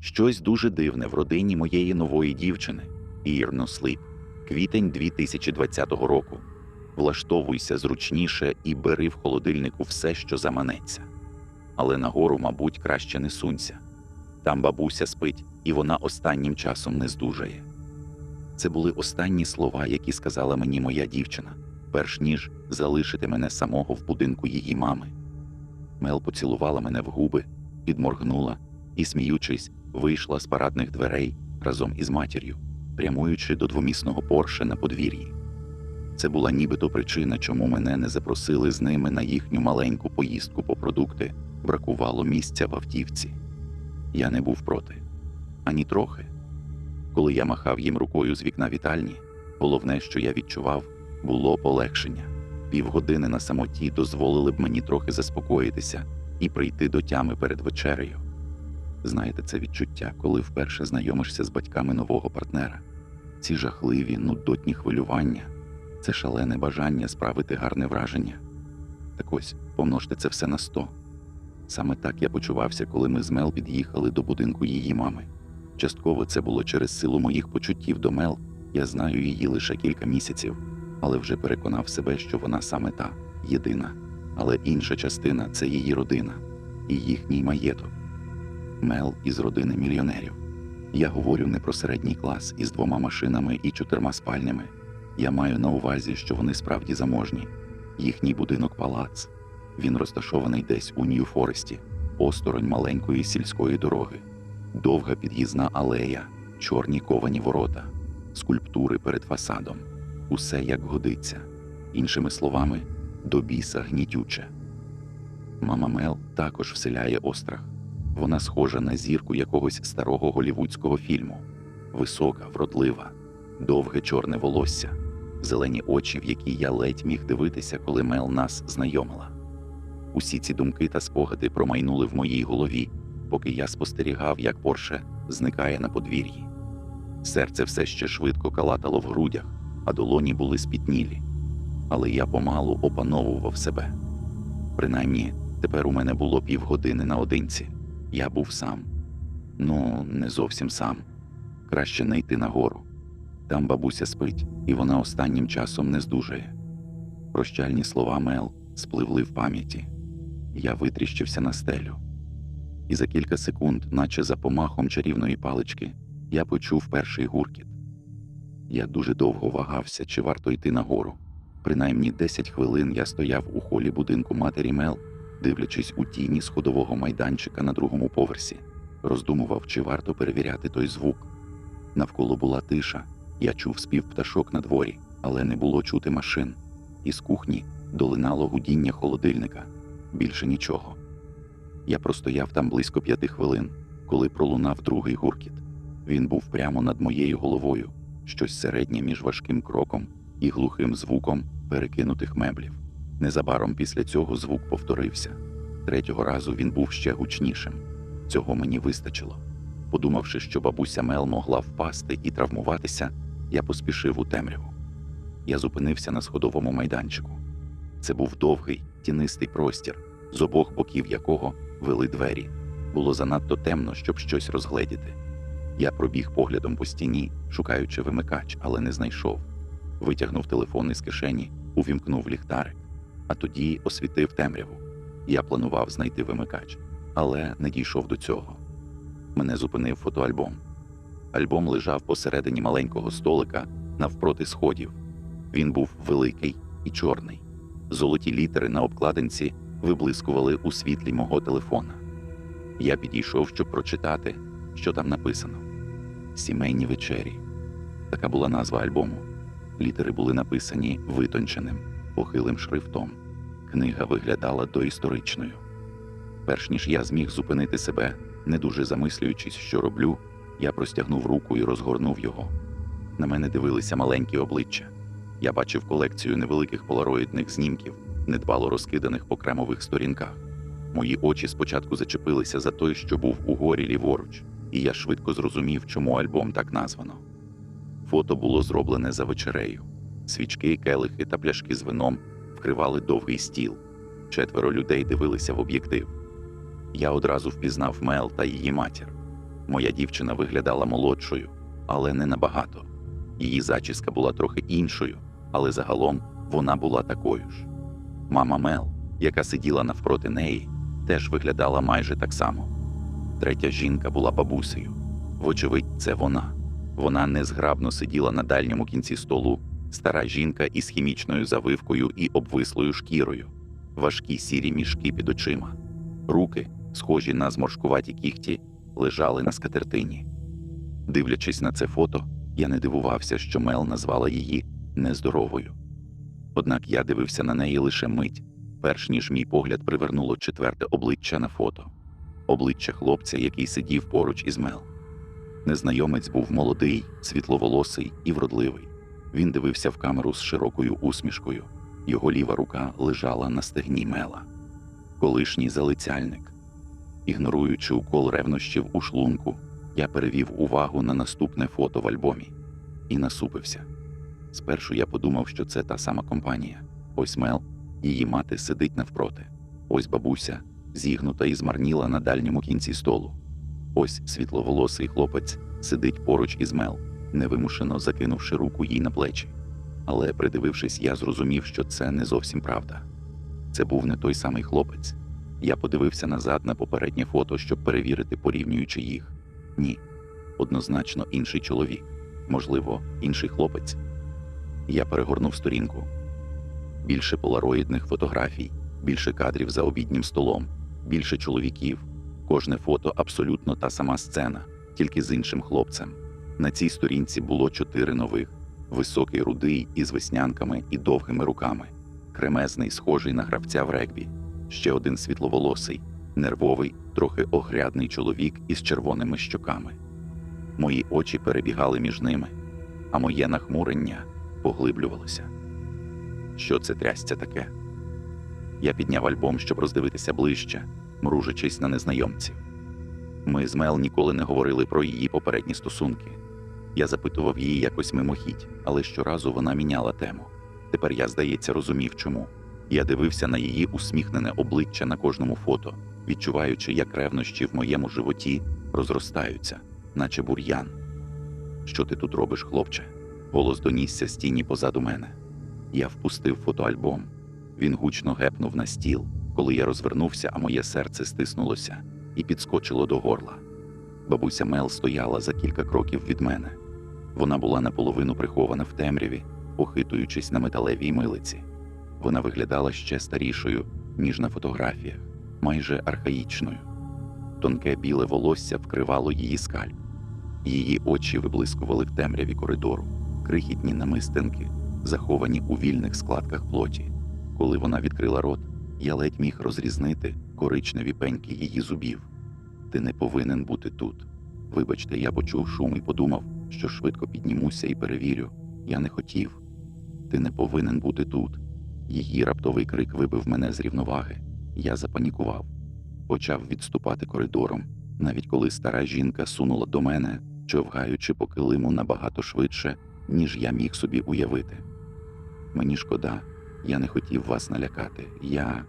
Щось дуже дивне в родині моєї нової дівчини, Ірно Слип, квітень 2020 року. Влаштовуйся зручніше і бери в холодильнику все, що заманеться. Але нагору, мабуть, краще не сунься. Там бабуся спить, і вона останнім часом не здужає. Це були останні слова, які сказала мені моя дівчина, перш ніж залишити мене самого в будинку її мами. Мел поцілувала мене в губи, підморгнула і, сміючись, вийшла з парадних дверей разом із матір'ю, прямуючи до двомісного порше на подвір'ї. Це була нібито причина, чому мене не запросили з ними на їхню маленьку поїздку по продукти, бракувало місця в автівці. Я не був проти ані трохи. Коли я махав їм рукою з вікна вітальні, головне, що я відчував, було полегшення. Півгодини на самоті дозволили б мені трохи заспокоїтися і прийти до тями перед вечерею. Знаєте, це відчуття, коли вперше знайомишся з батьками нового партнера. Ці жахливі, нудотні хвилювання, це шалене бажання справити гарне враження. Так ось, помножте це все на сто. Саме так я почувався, коли ми з Мел під'їхали до будинку її мами. Частково це було через силу моїх почуттів до Мел. Я знаю її лише кілька місяців, але вже переконав себе, що вона саме та єдина. Але інша частина це її родина і їхній маєток. Мел із родини мільйонерів. Я говорю не про середній клас із двома машинами і чотирма спальнями. Я маю на увазі, що вони справді заможні. Їхній будинок палац. Він розташований десь у Нью-Форесті, осторонь маленької сільської дороги, довга під'їзна алея, чорні ковані ворота, скульптури перед фасадом. Усе як годиться. Іншими словами, до біса гнітюче. Мама Мел також вселяє острах. Вона схожа на зірку якогось старого голівудського фільму. Висока, вродлива, довге чорне волосся, зелені очі, в які я ледь міг дивитися, коли Мел нас знайомила. Усі ці думки та спогади промайнули в моїй голові, поки я спостерігав, як Порше зникає на подвір'ї. Серце все ще швидко калатало в грудях, а долоні були спітнілі. Але я помалу опановував себе. Принаймні, тепер у мене було півгодини наодинці. Я був сам. Ну, не зовсім сам. Краще не йти нагору. Там бабуся спить, і вона останнім часом не здужає. Прощальні слова Мел спливли в пам'яті. Я витріщився на стелю. І за кілька секунд, наче за помахом чарівної палички, я почув перший гуркіт. Я дуже довго вагався, чи варто йти нагору. Принаймні 10 хвилин я стояв у холі будинку матері Мел, дивлячись у тіні сходового майданчика на другому поверсі, роздумував, чи варто перевіряти той звук. Навколо була тиша, я чув спів пташок на дворі, але не було чути машин. Із кухні долинало гудіння холодильника. Більше нічого. Я простояв там близько п'яти хвилин, коли пролунав другий гуркіт. Він був прямо над моєю головою, щось середнє між важким кроком і глухим звуком перекинутих меблів. Незабаром після цього звук повторився. Третього разу він був ще гучнішим. Цього мені вистачило. Подумавши, що бабуся Мел могла впасти і травмуватися, я поспішив у темряву. Я зупинився на сходовому майданчику. Це був довгий, тінистий простір, з обох боків якого вели двері. Було занадто темно, щоб щось розгледіти. Я пробіг поглядом по стіні, шукаючи вимикач, але не знайшов. Витягнув телефон із кишені, увімкнув ліхтарик, а тоді освітив темряву. Я планував знайти вимикач, але не дійшов до цього. Мене зупинив фотоальбом. Альбом лежав посередині маленького столика навпроти сходів. Він був великий і чорний. Золоті літери на обкладинці виблискували у світлі мого телефона. Я підійшов, щоб прочитати, що там написано: Сімейні вечері. Така була назва альбому. Літери були написані витонченим, похилим шрифтом. Книга виглядала доісторичною. Перш ніж я зміг зупинити себе, не дуже замислюючись, що роблю, я простягнув руку і розгорнув його. На мене дивилися маленькі обличчя. Я бачив колекцію невеликих полароїдних знімків, недбало розкиданих по кремових сторінках. Мої очі спочатку зачепилися за той, що був угорі ліворуч, і я швидко зрозумів, чому альбом так названо. Фото було зроблене за вечерею. Свічки, келихи та пляшки з вином вкривали довгий стіл. Четверо людей дивилися в об'єктив. Я одразу впізнав Мел та її матір. Моя дівчина виглядала молодшою, але не набагато. Її зачіска була трохи іншою, але загалом вона була такою ж. Мама Мел, яка сиділа навпроти неї, теж виглядала майже так само. Третя жінка була бабусею. Вочевидь, це вона. Вона незграбно сиділа на дальньому кінці столу, стара жінка із хімічною завивкою і обвислою шкірою, важкі сірі мішки під очима. Руки, схожі на зморшкуваті кігті, лежали на скатертині. Дивлячись на це фото, я не дивувався, що Мел назвала її нездоровою. Однак я дивився на неї лише мить, перш ніж мій погляд привернуло четверте обличчя на фото обличчя хлопця, який сидів поруч із Мел. Незнайомець був молодий, світловолосий і вродливий. Він дивився в камеру з широкою усмішкою. Його ліва рука лежала на стегні Мела. Колишній залицяльник. Ігноруючи укол ревнощів у шлунку, я перевів увагу на наступне фото в альбомі і насупився. Спершу я подумав, що це та сама компанія. Ось Мел, її мати сидить навпроти. Ось бабуся, зігнута і змарніла на дальньому кінці столу. Ось світловолосий хлопець сидить поруч із Мел, невимушено закинувши руку їй на плечі. Але, придивившись, я зрозумів, що це не зовсім правда. Це був не той самий хлопець. Я подивився назад на попереднє фото, щоб перевірити, порівнюючи їх. Ні, однозначно інший чоловік, можливо, інший хлопець. Я перегорнув сторінку. Більше полароїдних фотографій, більше кадрів за обіднім столом, більше чоловіків. Кожне фото абсолютно та сама сцена, тільки з іншим хлопцем. На цій сторінці було чотири нових: високий рудий із веснянками і довгими руками, кремезний, схожий на гравця в регбі, ще один світловолосий, нервовий, трохи огрядний чоловік із червоними щоками. Мої очі перебігали між ними, а моє нахмурення поглиблювалося. Що це трясця таке? Я підняв альбом, щоб роздивитися ближче, мружачись на незнайомців. Ми з Мел ніколи не говорили про її попередні стосунки. Я запитував її якось мимохідь, але щоразу вона міняла тему. Тепер я, здається, розумів, чому. Я дивився на її усміхнене обличчя на кожному фото, відчуваючи, як ревнощі в моєму животі розростаються, наче бур'ян. Що ти тут робиш, хлопче? Голос донісся з тіні позаду мене. Я впустив фотоальбом. Він гучно гепнув на стіл, коли я розвернувся, а моє серце стиснулося і підскочило до горла. Бабуся Мел стояла за кілька кроків від мене. Вона була наполовину прихована в темряві, похитуючись на металевій милиці. Вона виглядала ще старішою, ніж на фотографіях, майже архаїчною. Тонке біле волосся вкривало її скальп. Її очі виблискували в темряві коридору, крихітні намистинки, заховані у вільних складках плоті. Коли вона відкрила рот, я ледь міг розрізнити коричневі пеньки її зубів. Ти не повинен бути тут. Вибачте, я почув шум і подумав, що швидко піднімуся і перевірю. Я не хотів. Ти не повинен бути тут. Її раптовий крик вибив мене з рівноваги. Я запанікував, почав відступати коридором, навіть коли стара жінка сунула до мене, човгаючи по килиму набагато швидше, ніж я міг собі уявити. Мені шкода, я не хотів вас налякати. Я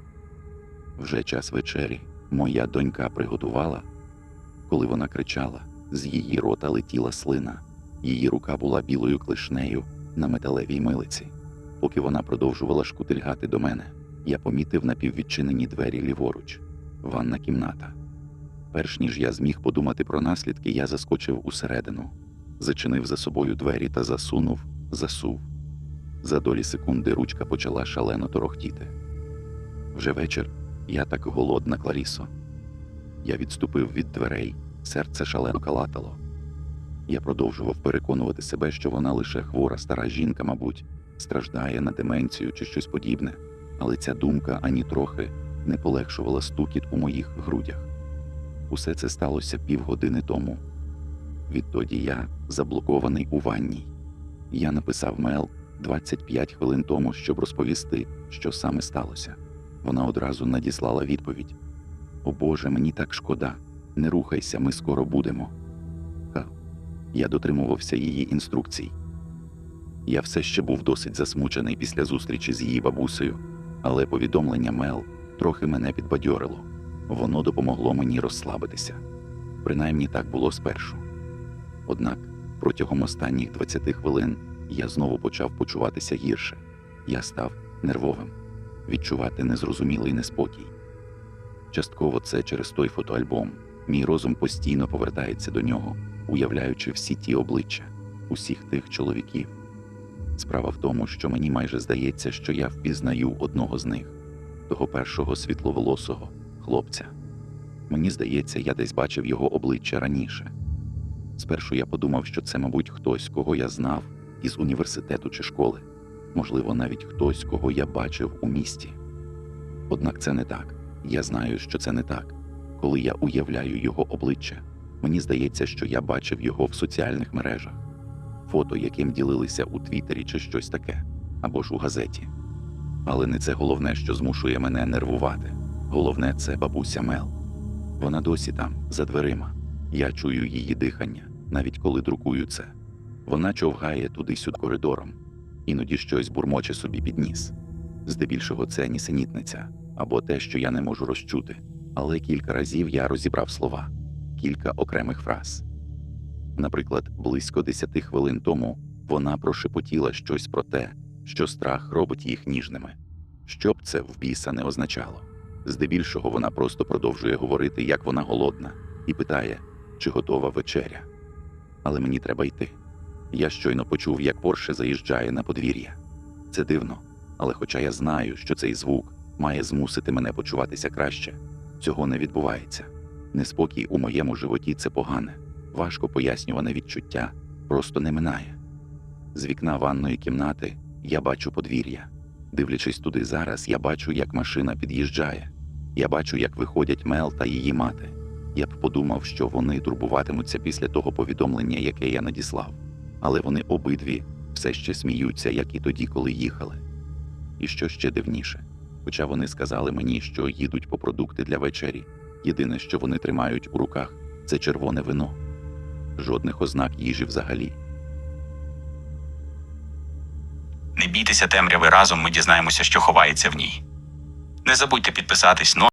вже час вечері. Моя донька приготувала. Коли вона кричала, з її рота летіла слина. Її рука була білою клишнею на металевій милиці. Поки вона продовжувала шкутильгати до мене, я помітив напіввідчинені двері ліворуч, ванна кімната. Перш ніж я зміг подумати про наслідки, я заскочив усередину, зачинив за собою двері та засунув, засув. За долі секунди ручка почала шалено торохтіти. Вже вечір я так голодна, Кларісо. Я відступив від дверей, серце шалено калатало. Я продовжував переконувати себе, що вона лише хвора стара жінка, мабуть, страждає на деменцію чи щось подібне, але ця думка ані трохи не полегшувала стукіт у моїх грудях. Усе це сталося півгодини тому. Відтоді я заблокований у ванній. Я написав Мел 25 хвилин тому, щоб розповісти, що саме сталося. Вона одразу надіслала відповідь: О Боже, мені так шкода. Не рухайся, ми скоро будемо. Ха. Я дотримувався її інструкцій. Я все ще був досить засмучений після зустрічі з її бабусею, але повідомлення Мел трохи мене підбадьорило. Воно допомогло мені розслабитися. Принаймні так було спершу. Однак протягом останніх 20 хвилин я знову почав почуватися гірше. Я став нервовим, відчувати незрозумілий неспокій. Частково це через той фотоальбом. Мій розум постійно повертається до нього, уявляючи всі ті обличчя, усіх тих чоловіків. Справа в тому, що мені майже здається, що я впізнаю одного з них, того першого світловолосого хлопця. Мені здається, я десь бачив його обличчя раніше. Спершу я подумав, що це, мабуть, хтось, кого я знав із університету чи школи, можливо, навіть хтось, кого я бачив у місті. Однак це не так. Я знаю, що це не так. Коли я уявляю його обличчя, мені здається, що я бачив його в соціальних мережах, фото, яким ділилися у Твіттері чи щось таке, або ж у газеті. Але не це головне, що змушує мене нервувати. Головне це бабуся Мел. Вона досі там, за дверима. Я чую її дихання, навіть коли друкую це. Вона човгає туди-сюди коридором, іноді щось бурмоче собі під ніс. Здебільшого це нісенітниця або те, що я не можу розчути. Але кілька разів я розібрав слова, кілька окремих фраз. Наприклад, близько десяти хвилин тому вона прошепотіла щось про те, що страх робить їх ніжними. Що б це в біса не означало. Здебільшого вона просто продовжує говорити, як вона голодна, і питає, чи готова вечеря. Але мені треба йти. Я щойно почув, як Порше заїжджає на подвір'я. Це дивно, але хоча я знаю, що цей звук має змусити мене почуватися краще, цього не відбувається. Неспокій у моєму животі це погане, важко пояснюване відчуття, просто не минає. З вікна ванної кімнати я бачу подвір'я. Дивлячись туди зараз, я бачу, як машина під'їжджає. Я бачу, як виходять Мел та її мати. Я б подумав, що вони турбуватимуться після того повідомлення, яке я надіслав. Але вони обидві все ще сміються, як і тоді, коли їхали. І що ще дивніше, хоча вони сказали мені, що їдуть по продукти для вечері, єдине, що вони тримають у руках, це червоне вино. Жодних ознак їжі взагалі. Не бійтеся темряви разом, ми дізнаємося, що ховається в ній. Не забудьте підписатись,